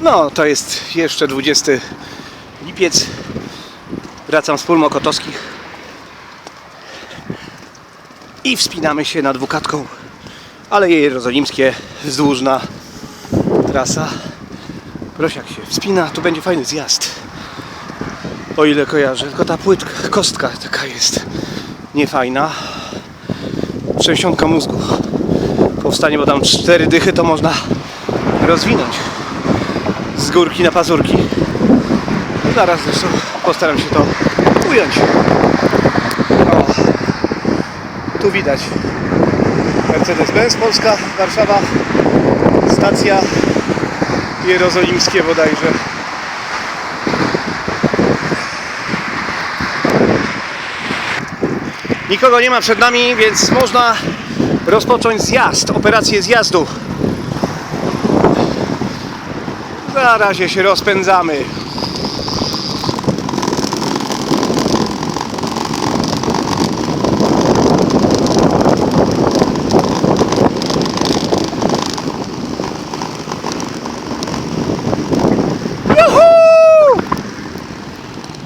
No, to jest jeszcze 20 lipiec. Wracam z pól mokotowskich. I wspinamy się na dwukatką Aleje Jerozolimskie, wzdłużna trasa. Prosiak się wspina, tu będzie fajny zjazd. O ile kojarzę, tylko ta płytka, kostka taka jest niefajna. Trzęsionka mózgu powstanie, bo tam cztery dychy to można rozwinąć górki na pazurki. Zaraz zresztą postaram się to ująć. O, tu widać Mercedes-Benz Polska, Warszawa, stacja jerozolimskie bodajże. Nikogo nie ma przed nami, więc można rozpocząć zjazd, operację zjazdu. Na razie się rozpędzamy.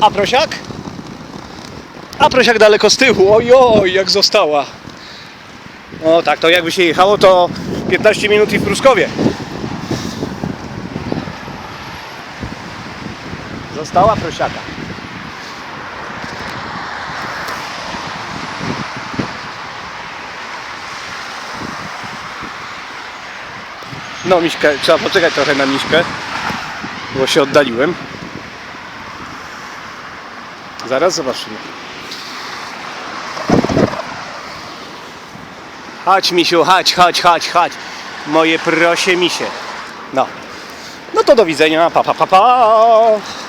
A prosiak? A prosiak daleko z tyłu. Ojoj, jak została. No tak, to jakby się jechało, to 15 minut i w Pruszkowie. Została prosiaka. No, Miśkę, trzeba poczekać trochę na Miśkę, bo się oddaliłem. Zaraz zobaczymy. Chodź, misiu, chodź, chodź, chodź, chodź. Moje prosie misie. No. No to do widzenia. Pa, pa, pa, pa.